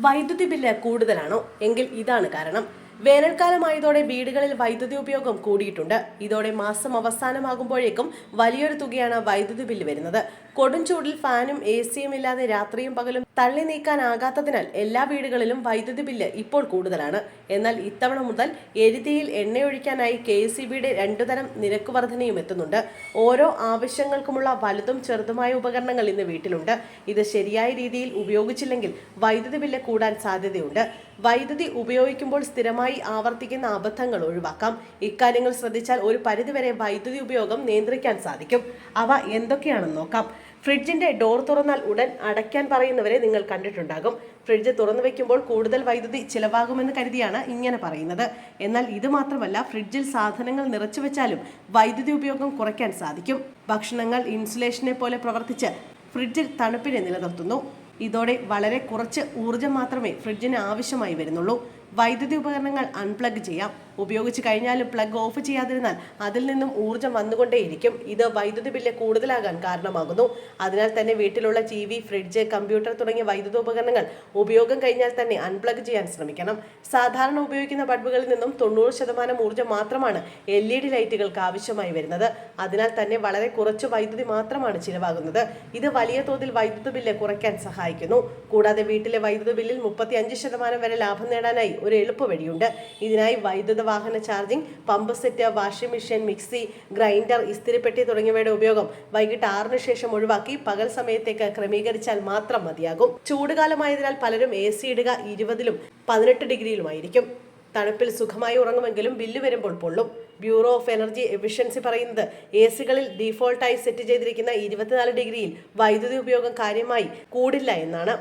വൈദ്യുതി ബില്ല് കൂടുതലാണോ? എങ്കിൽ ഇതാണ് കാരണം. വേനൽക്കാലമായതോടെ വീടുകളിൽ വൈദ്യുതി ഉപയോഗം കൂടിയിട്ടുണ്ട്. ഇതോടെ മാസം അവസാനമാകുമ്പോഴേക്കും വലിയൊരു തുകയാണ് വൈദ്യുതി ബില്ല് വരുന്നത്. കൊടും ചൂടിൽ ഫാനും എ സിയും ഇല്ലാതെ രാത്രിയും പകലും തള്ളി നീക്കാനാകാത്തതിനാൽ എല്ലാ വീടുകളിലും വൈദ്യുതി ബില്ല് ഇപ്പോൾ കൂടുതലാണ്. എന്നാൽ ഇത്തവണ മുതൽ എരുതിയിൽ എണ്ണയൊഴിക്കാനായി കെ സി ബിയുടെ രണ്ടുതരം നിരക്ക് വർധനയും എത്തുന്നുണ്ട്. ഓരോ ആവശ്യങ്ങൾക്കുമുള്ള വലുതും ചെറുതുമായ ഉപകരണങ്ങൾ ഇന്ന് വീട്ടിലുണ്ട്. ഇത് ശരിയായ രീതിയിൽ ഉപയോഗിച്ചില്ലെങ്കിൽ വൈദ്യുതി ബില്ല് കൂടാൻ സാധ്യതയുണ്ട്. വൈദ്യുതി ഉപയോഗിക്കുമ്പോൾ സ്ഥിരമായി ആവർത്തിക്കുന്ന അബദ്ധങ്ങൾ ഒഴിവാക്കാം. ഇക്കാര്യങ്ങൾ ശ്രദ്ധിച്ചാൽ ഒരു പരിധിവരെ വൈദ്യുതി ഉപയോഗം നിയന്ത്രിക്കാൻ സാധിക്കും. അവ എന്തൊക്കെയാണെന്ന് നോക്കാം. ഫ്രിഡ്ജിന്റെ ഡോർ തുറന്നാൽ ഉടൻ അടയ്ക്കാൻ പറയുന്നവരെ നിങ്ങൾ കണ്ടിട്ടുണ്ടാകും. ഫ്രിഡ്ജ് തുറന്നു വെക്കുമ്പോൾ കൂടുതൽ വൈദ്യുതി ചിലവാകുമെന്ന് കരുതിയാണ് ഇങ്ങനെ പറയുന്നത്. എന്നാൽ ഇത് മാത്രമല്ല ഫ്രിഡ്ജിൽ സാധനങ്ങൾ നിറച്ചു വെച്ചാലും വൈദ്യുതി ഉപയോഗം കുറയ്ക്കാൻ സാധിക്കും. ഭക്ഷണങ്ങൾ ഇൻസുലേഷനെ പോലെ പ്രവർത്തിച്ച് ഫ്രിഡ്ജിൽ തണുപ്പിനെ നിലനിർത്തുന്നു. ഇതോടെ വളരെ കുറച്ച് ഊർജം മാത്രമേ ഫ്രിഡ്ജിന് ആവശ്യമായി വരുന്നുള്ളൂ. വൈദ്യുതി ഉപകരണങ്ങൾ അൺപ്ലഗ് ചെയ്യാം. ഉപയോഗിച്ച് കഴിഞ്ഞാലും പ്ലഗ് ഓഫ് ചെയ്യാതിരുന്നാൽ അതിൽ നിന്നും ഊർജം വന്നുകൊണ്ടേയിരിക്കും. ഇത് വൈദ്യുതി ബില്ല് കൂടുതലാകാൻ കാരണമാകുന്നു. അതിനാൽ തന്നെ വീട്ടിലുള്ള ടി വി ഫ്രിഡ്ജ് കമ്പ്യൂട്ടർ തുടങ്ങിയ വൈദ്യുത ഉപകരണങ്ങൾ ഉപയോഗം കഴിഞ്ഞാൽ തന്നെ അൺപ്ലഗ് ചെയ്യാൻ ശ്രമിക്കണം. സാധാരണ ഉപയോഗിക്കുന്ന ബൾബുകളിൽ നിന്നും തൊണ്ണൂറ് ശതമാനം ഊർജം മാത്രമാണ് എൽ ഇ ഡി ലൈറ്റുകൾക്ക് ആവശ്യമായി വരുന്നത്. അതിനാൽ തന്നെ വളരെ കുറച്ച് വൈദ്യുതി മാത്രമാണ് ചിലവാകുന്നത്. ഇത് വലിയ തോതിൽ വൈദ്യുതി ബില്ല് കുറയ്ക്കാൻ സഹായിക്കുന്നു. കൂടാതെ വീട്ടിലെ വൈദ്യുതി ബില്ലിൽ മുപ്പത്തി അഞ്ച് ശതമാനം വരെ ലാഭം നേടാനായി ഒരു എളുപ്പ വഴിയുണ്ട് ഇതിനായി വൈദ്യുത വാഹന charging pump set washing machine mixie grinder ഇസ്തിരിപ്പെട്ടി തുടങ്ങിയവയുടെ ഉപയോഗം വൈകിട്ട് ആറിന് ശേഷം ഒഴിവാക്കി പകൽ സമയത്തേക്ക് ക്രമീകരിച്ചാൽ മാത്രം മതിയാകും. ചൂടുകാലമായതിനാൽ പലരും എ സി ഇടുക ഇരുപതിലും പതിനെട്ട് ഡിഗ്രിയിലുമായിരിക്കും. തണുപ്പിൽ സുഖമായി ഉറങ്ങുമെങ്കിലും ബില്ല് വരുമ്പോൾ പൊള്ളും. ബ്യൂറോ ഓഫ് എനർജി എഫിഷ്യൻസി പറയുന്നത് എ സികളിൽ ഡീഫോൾട്ടായി സെറ്റ് ചെയ്തിരിക്കുന്ന ഇരുപത്തിനാല് ഡിഗ്രിയിൽ വൈദ്യുതി ഉപയോഗം കാര്യമായി കൂടില്ല എന്നാണ്.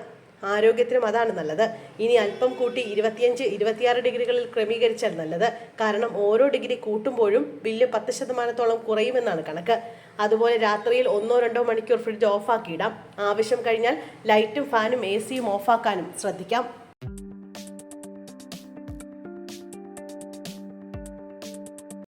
ആരോഗ്യത്തിനും അതാണ് നല്ലത്. ഇനി അല്പം കൂട്ടി ഇരുപത്തിയഞ്ച് ഇരുപത്തിയാറ് ഡിഗ്രികളിൽ ക്രമീകരിച്ചാൽ നല്ലത്. കാരണം ഓരോ ഡിഗ്രി കൂട്ടുമ്പോഴും ബില്ല് പത്ത് ശതമാനത്തോളം കുറയുമെന്നാണ് കണക്ക്. അതുപോലെ രാത്രിയിൽ ഒന്നോ രണ്ടോ മണിക്കൂർ ഫ്രിഡ്ജ് ഓഫാക്കിയിടാം. ആവശ്യം കഴിഞ്ഞാൽ ലൈറ്റും ഫാനും എ സിയും ഓഫാക്കാനും ശ്രദ്ധിക്കാം.